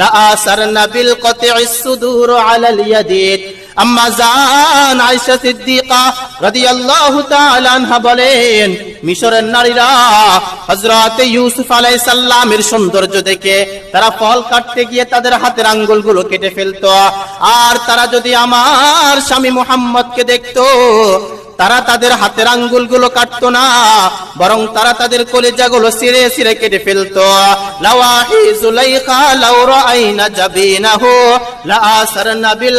লাআসারনা বিল কতি'is সুদুর আলাল ইয়াদিদ আম্মা জান আয়েশা সিদ্দিকা রাদিয়াল্লাহু তাআলা আনহা বলেন মিশরের নারীরা হযরত ইউসুফ আলাইহিস সালামের সৌন্দর্য দেখে তারা ফল কাটতে গিয়ে তাদের হাতের আঙ্গুলগুলো কেটে ফেলতো। আর তারা যদি আমার স্বামী মুহাম্মদকে দেখতো তারা তাদের হাতের আঙ্গুলগুলো কাটতো না, বরং তারা তাদের কলেজাগুলো ছিঁড়ে ছিঁড়ে কেটে ফেলতো। লাওয়াহি জুলাইখা লাউ লাআসারনা বিল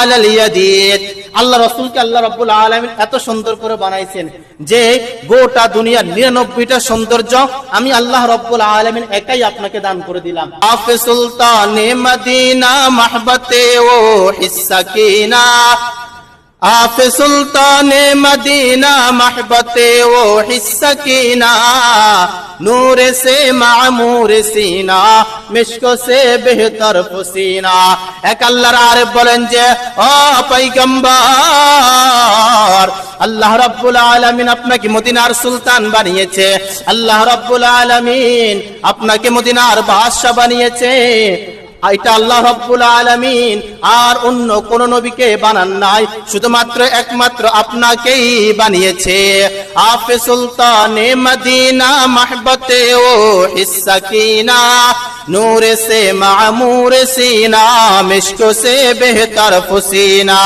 আলাল ইয়াদিদ। আল্লাহ রাসূলকে আল্লাহ রাব্বুল আলামিন এত সুন্দর করে বানাইছেন যে, গোটা দুনিয়ার 99টা সৌন্দর্য আমি আল্লাহ রাব্বুল আলামিন একাই আপনাকে দান করে দিলাম। আফে সুলতানে মদিনা, মাহবতে ও আফ সুলতানে মদিনা محبت ও হিসকিনা নূর সে মামুর সিনা, মিশক সে বেহতর بہتر এক আল্লাহর আরেফ বলেন যে, ও পৈগম্বর আল্লাহ রব্বুল আলামিন আপনাকে মদিনার সুলতান বানিয়েছে। আল্লাহ রব্বুল আলামিন আপনাকে মদিনার বাদশা বানিয়েছে। এটা আল্লাহ রব্বুল আলামিন, আর অন্য কোন নবীকে বানান নাই, শুধুমাত্র একমাত্র আপনাকেই বানিয়েছে। আফে সুলতানে মদিনা মাহবতে ও হিসাকিনা, নূর সে মামুর সিনা, মিশক সে বেহতর ফুসিনা।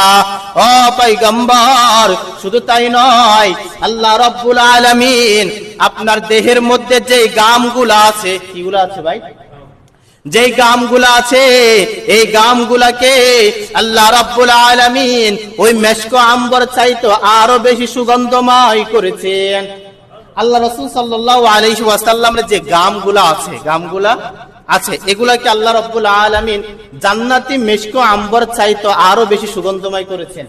ও পৈগম্বর শুধু তাই নয়, আল্লাহ রব্বুল আলামিন, আপনার দেহের মধ্যে যে গামগুলা আছে, কিগুলো আছে ভাই? যে গামগুলা আছে, এই গামগুলাকে আল্লাহ রাব্বুল আলামিন ওই মেশকো আম্বর চাইতো আরও বেশি সুগন্ধময় করেছেন। আল্লাহ রাসূল সাল্লাল্লাহু আলাইহি ওয়াসাল্লামের যে গামগুলা আছে গামগুলা আছে, এগুলাকে আল্লাহ রাব্বুল আলামিন জান্নাতি মেশকো আম্বর চাইতো আরও বেশি সুগন্ধময় করেছেন।